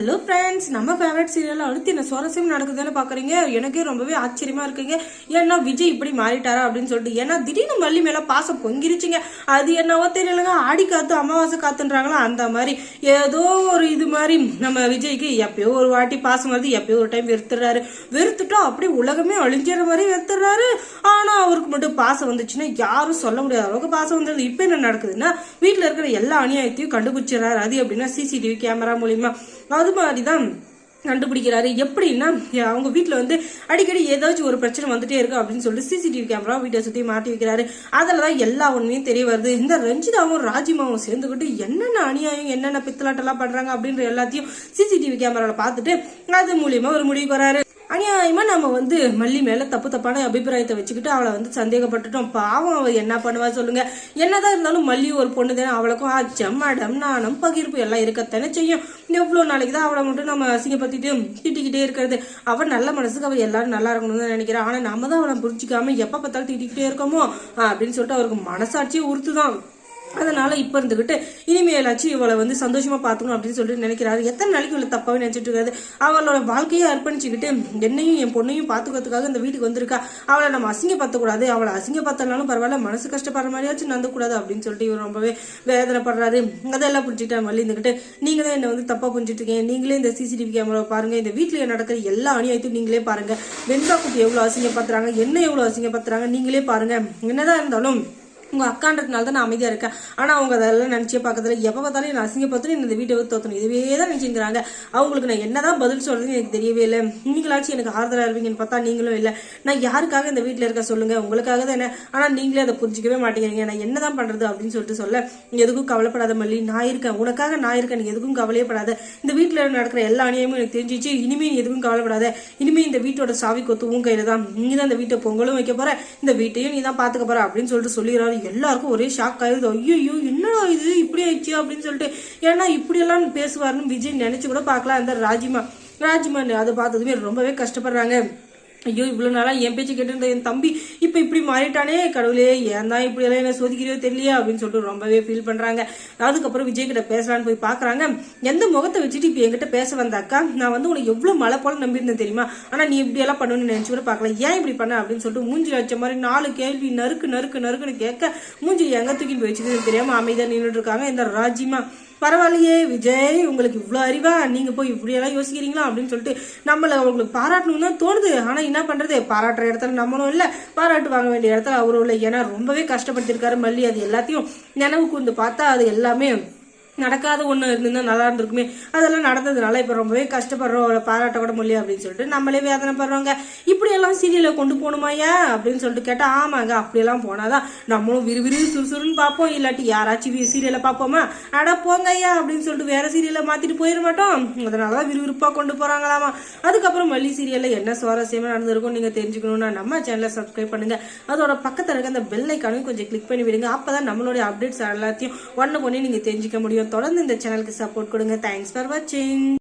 Hello friends நம்ம favourite serial அடுத்து என்ன சுவாரஸ்யம் நடக்குதுன்னு பாக்குறீங்க? எனக்கே ரொம்பவே ஆச்சரியமா இருக்குங்க. ஏன்னா விஜய் இப்படி மாறிட்டாரா அப்படின்னு சொல்லிட்டு ஏன்னா திடீர்னு மல்லி மேல பாசம் பொங்கிருச்சுங்க. அது என்னவோ தெரியலங்க. ஆடி காத்து அமாவாசை காத்துன்றாங்களா? அந்த மாதிரி. ஏதோ ஒரு இது மாதிரி நம்ம விஜய்க்கு எப்பயோ ஒரு வாட்டி பாசம் வருது எப்பயோ ஒரு டைம் வெறுத்துறாரு வெறுத்துட்டா அப்படியே உலகமே அழிஞ்சிற மாதிரி வெறுத்துறாரு ஆனா அவருக்கு மட்டும் பாசம் வந்துச்சுன்னா யாரும் சொல்ல முடியாத. அளவுக்கு பாசம் வந்தது இப்ப என்ன நடக்குதுன்னா வீட்டுல இருக்கிற எல்லா அநியாயத்தையும் கண்டுபிடிச்சிடறாரு. அது எப்படின்னா சிசிடிவி கேமரா மூலியமா. அது அது மாதிரி தான் கண்டுபிடிக்கிறாரு. எப்படின்னா அவங்க வீட்டில் வந்து அடிக்கடி ஏதாச்சும் ஒரு பிரச்சனை வந்துட்டே இருக்கு அப்படின்னு சொல்லிட்டு சிசிடிவி கேமரா வீட்டை சுற்றி மாட்டி வைக்கிறாரு. அதில் தான் எல்லா ஒன்றுமே தெரிய வருது. இந்த ரஞ்சிதாவும் ராஜிமாவும் சேர்ந்துக்கிட்டு என்னென்ன அநியாயம் என்னென்ன பித்தலாட்டெல்லாம் பண்ணுறாங்க அப்படின்ற எல்லாத்தையும் சிசிடிவி கேமராவில் பார்த்துட்டு அது மூலியமாக ஒரு முடிவுக்கு வராரு. அநியாயமா நம்ம வந்து மல்லி மேல தப்பு தப்பான அபிப்பிராயத்தை வச்சுக்கிட்டு அவளை வந்து சந்தேகப்பட்டுட்டோம். பாவம் அவ என்ன பண்ணுவா சொல்லுங்க. என்னதான் இருந்தாலும் மல்லி ஒரு பொண்ணு தானே அவளுக்கும் அச்சம் மடம் நாணம் பகிர்ப்பு எல்லாம் இருக்கத்தானே செய்யும். எவ்வளவு நாளைக்கு தான் அவளை மட்டும் நம்ம அசிங்கப்படுத்திட்டு திட்டிக்கிட்டே இருக்கிறது. அவ நல்ல மனசுக்கு அவ எல்லாரும் நல்லா இருக்கணும்னு தான் நினைக்கிறா. ஆனா நம்ம தான் அவளை புரிஞ்சிக்காம எப்ப பார்த்தாலும் திட்டிக்கிட்டே இருக்கோமோ அப்படின்னு சொல்லிட்டு அவருக்கு மனசாட்சியே உறுத்துதான். அதனால இப்போ இருந்துக்கிட்டு இனிமேலாச்சும் இவளை வந்து சந்தோஷமா பார்த்துக்கணும் அப்படின்னு சொல்லிட்டு நினைக்கிறாரு. எத்தனை நாளைக்கு இவளை தப்பாகவே நினைச்சிட்டு இருக்காரு? அவளோட வாழ்க்கையை அர்ப்பணிச்சுக்கிட்டு என்னையும் என் பொண்ணையும் பார்த்துக்கிறதுக்காக இந்த வீட்டுக்கு வந்திருக்கா? அவளை நம்ம அசிங்கப்படுத்தக்கூடாது. அவளை அசிங்கப்படுத்தனாலும் பரவாயில்ல மனசு கஷ்டப்படுற மாதிரியாச்சும் நந்தக்கூடாது அப்படின்னு சொல்லிட்டு இவர் ரொம்பவே வேதனைப்படுறாரு. அதெல்லாம் புரிஞ்சுக்கிட்டா மல்லி இருந்துக்கிட்டு நீங்க தான் வந்து தப்பாக புரிஞ்சுட்டு இருக்கீங்க. நீங்களே இந்த சிசிடிவி கேமரா பாருங்க. இந்த வீட்டில் நடக்கிற எல்லா அநியாயத்தையும் நீங்களே பாருங்க. வெண்பா குட்டி எவ்வளோ அசிங்கப்படுத்துறாங்க? என்ன எவ்வளோ அசிங்கப்படுத்துறாங்க? நீங்களே பாருங்க. என்னதான் இருந்தாலும் உங்க அக்கான்றதுனால தான் நான் அமைதியா இருக்கேன். ஆனா அவங்க அதெல்லாம் நினைச்சே பார்க்கறதுல எப்ப பார்த்தாலும் என்ன அசிங்கப்படுத்தணும் இந்த வீட்டை வந்து தோத்தணும் இதுவே தான் நினைச்சுக்கிறாங்க அவங்களுக்கு நான் என்னதான் பதில் சொல்றதுன்னு எனக்கு தெரியவே இல்லை. நீங்களாச்சும் எனக்கு ஆறுதலா இருப்பீங்கன்னு பார்த்தா நீங்களும் இல்லை. நான் யாருக்காக இந்த வீட்டுல இருக்க சொல்லுங்க? உங்களுக்காக தான். என்ன ஆனா நீங்களே அதை புரிஞ்சிக்கவே மாட்டேங்கிறீங்க. நான் என்னதான் பண்றது அப்படின்னு சொல்லிட்டு சொல்ல நீ எதுக்கும் கவலைப்படாத மல்லி. நான் இருக்கேன். உனக்காக நான் இருக்கேன். நீ எதுக்கும் கவலையப்படாத. இந்த வீட்டுல நடக்கிற எல்லா அநியாயமும் எனக்கு தெரிஞ்சிச்சு. இனிமே நீ எதுவும் கவலைப்படாத. இனிமே இந்த வீட்டோட சாவி கொத்து உன் கையில தான் நீ தான் இந்த வீட்டை பொங்கலும் வைக்க போற. இந்த வீட்டையும் நீ தான் பாத்துக்க போற அப்படின்னு சொல்லிட்டு சொல்லிடுறாரு. எல்லாருக்கும் ஒரே ஷாக் ஆயிருது. ஐயோ என்னடா இது? இப்படி ஆயிடுச்சு அப்படின்னு சொல்லிட்டு ஏன்னா இப்படியெல்லாம் பேசுவாருன்னு விஜய் நினைச்சு கூட பார்க்கலாம். அந்த ராஜிமா ராஜிமா அதை பார்த்ததுமே ரொம்பவே கஷ்டப்படுறாங்க. ஐயோ இவ்வளோ நாளாக என் பேச்சு கேட்டிருந்த என் தம்பி இப்போ இப்படி மாறிட்டானே கடவுளே ஏன் தான் இப்படி எல்லாம் என்ன சோதிக்கிறியோ தெரியலையா அப்படின்னு சொல்லிட்டு ரொம்பவே ஃபீல் பண்ணுறாங்க அதுக்கப்புறம் விஜய் கிட்ட பேசலான்னு போய் பார்க்குறாங்க எந்த முகத்தை வச்சுட்டு இப்போ என்கிட்ட பேச வந்தாக்கா நான் வந்து உனக்கு எவ்வளோ மழை போல நம்பியிருந்தேன் தெரியுமா? ஆனால் நீ இப்படி எல்லாம் பண்ணுன்னு நினைச்சு கூட பார்க்கல ஏன் இப்படி பண்ண? அப்படின்னு சொல்லிட்டு மூஞ்சி வச்ச மாதிரி நாலு கேள்வி நறுக்கு நறுக்கு நறுக்குன்னு கேட்க மூஞ்சி எங்கே தூக்கின்னு போய் வச்சுக்கிறது தெரியாமல் அமைதியாக நின்றுட்டு இருக்காங்க இந்த ராஜிமா. பரவாயில்லையே விஜய் உங்களுக்கு இவ்வளோ அறிவா? நீங்கள் போய் இப்படியெல்லாம் யோசிக்கிறீங்களா? அப்படின்னு சொல்லிட்டு நம்மளை அவங்களுக்கு பாராட்டணும் தான் தோணுது. ஆனால் என்ன பண்ணுறது பாராட்டுற இடத்துல நம்மளும் இல்லை. பாராட்டு வாங்க வேண்டிய இடத்துல அவரும் இல்லை. ஏன்னா ரொம்பவே கஷ்டப்படுத்திருக்காரு மல்லி. அது எல்லாத்தையும் நினைவு கூர்ந்து பார்த்தா அது எல்லாமே நடக்காத ஒன்று இருந்திருந்தா நல்லா இருந்திருக்குமே. அதெல்லாம் நடந்ததுனால இப்போ ரொம்பவே கஷ்டப்படுறோம். அவளை பாராட்ட கூட முடியல அப்படின்னு சொல்லிட்டு நம்மளே வேதனைப்படுறவங்க இப்படியெல்லாம் சீரியலை கொண்டு போகணுமாயா அப்படின்னு சொல்லிட்டு கேட்டால் ஆமாங்க அப்படியெல்லாம் போனாதான் நம்மளும் விறுவிறு சுறுசுறுன்னு பார்ப்போம். இல்லாட்டி யாராச்சும் சீரியலை பார்ப்போமா? அட போங்க ஐயா அப்படின்னு சொல்லிட்டு வேற சீரியலை மாற்றிட்டு போயிட மாட்டோம். அதனால தான் விறுவிறுப்பாக கொண்டு போகிறாங்களாமா அதுக்கப்புறம் மல்லி சீரியலில் என்ன சுவாரஸ்யமாக நடந்திருக்கும் நீங்கள் தெரிஞ்சுக்கணும்னா நம்ம சேனலை சப்ஸ்கிரைப் பண்ணுங்கள் அதோட பக்கத்தில் இருக்க அந்த பெல் ஐக்கானையும் கொஞ்சம் கிளிக் பண்ணி விடுங்க. அப்போ தான் நம்மளுடைய அப்டேட்ஸ் எல்லாத்தையும் ஒன்று ஒன்று நீங்கள் தெரிஞ்சுக்க முடியும். தொடர்ந்து இந்த சேனலுக்கு சப்போர்ட் கொடுங்க. தேங்க்ஸ் ஃபார் வாட்சிங்